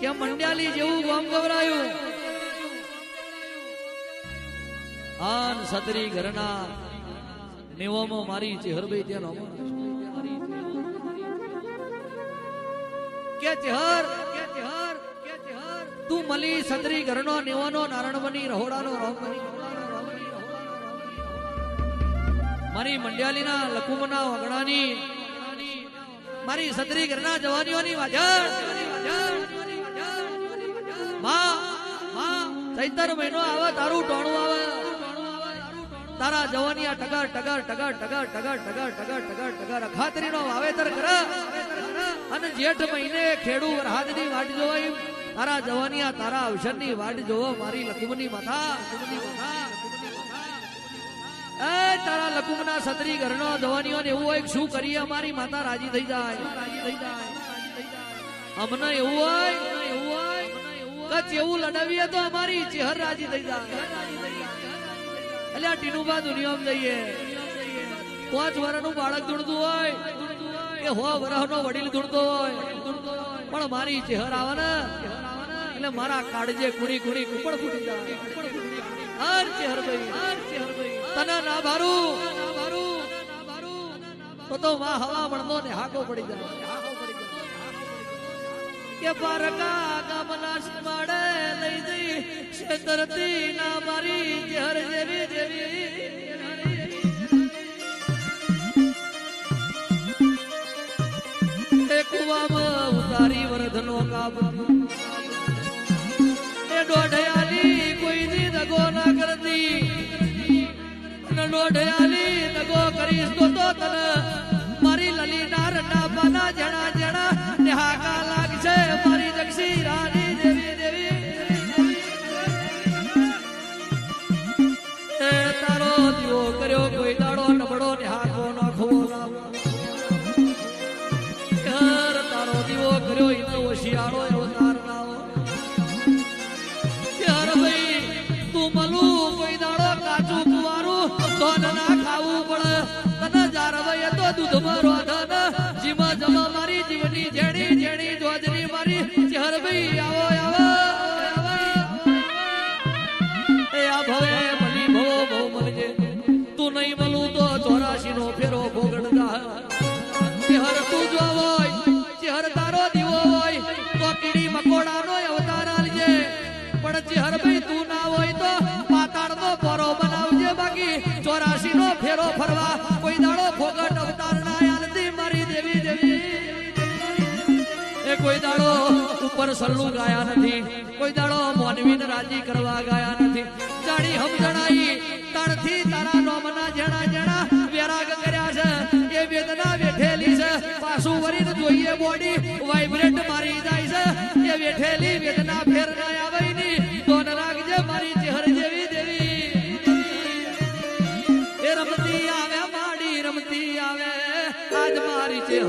કે મંડ્યાલી જેવું ગામ ગવરાયું આન સતરી ઘરના નેવામાં મારી ચેહરભાઈ ત્યાં કે ચેહર કે ચેહર કે ચેહર. તું મલી સતરી ઘરનો નેવાનો નારણમની રહોડાનો રોમની મારી મંડ્યાલીના લકુમના વગણાની, મારી સતરી ઘરના જવાનીઓની વાજણ. માં ચૈતર મહિનો આવે, તારું ટોણું આવે. તારા આ ટગર ટગર ટગર ટગર ટગર ટગર ટગર ટગર ટગર અખાતરીનો વાવેતર કર. અને જેઠ મહિને ખેડૂ વરહાદની વાટ જોવાય તારા આ તારા અવસરની વાટ જોવો મારી લકુમની માથા. એ તારા લકુમના સતરી ઘરનો જવાનીઓને એવું હોય શું કરીએ, અમારી માતા રાજી થઈ જાય. રાજી થઈ જાય અમને એવું હોય એવું હોય કચ્છ એવું લડાવીએ તો અમારી ચેહર રાજી થઈ જાય એટલે આ ટીનુબા દુનિયામાં જઈએ. પાંચ વર્ષનું બાળક ધૂણતું હોય કે હો વર્ષનો વડીલ ધૂણતો હોય, પણ મારી ચેહર આવે ને, એટલે મારા કાળજે કુણી કુણી કુપડ ફૂટી જાય. હર ચેહર ભાઈ. હર ચેહર ભાઈ તને ના ભારું. તો તો માં હવા મળતો ને હાકો પડી જાય. ઉતારી વરધનો કાપ. એ દોઢયાલી કોઈ દી દગો ના કરતી. અને દોઢયાલી દગો કરીશ તો તો તને મારી લલી રટા પાના જણા એનો એવો અવતાર નાવો યાર ભાઈ, તું મલું, કોઈ દાડો કાચું કુવારું, તો ના ખાવું પડે. તને જાર ભાઈ તો દૂધ મારો ધન જીમા જમા મારી, જીવની જેણી જેણી જોજરી મારી. ચહર ભાઈ આવો કોઈ દાડો ઉપર સલ્લું ગાયા નથી, કોઈ દાડો મોનવીને રાજી કરવા ગયા નથી. જાણી સમજણાઈ તણથી તારા નોમના જેણા જેણા વેરાગ કર્યા છે, એ વેદના વેઠેલી છે. પાછું વરીને જોઈએ બોડી વાઇબ્રેટ મારી જાય છે. એ વેઠેલી વેદના ફેર ના આવે ની તો રાખજે મારી ચહેર જેવી દેવી. એ રમતી આવે, માડી રમતી આવે. આજ મારી ચહેર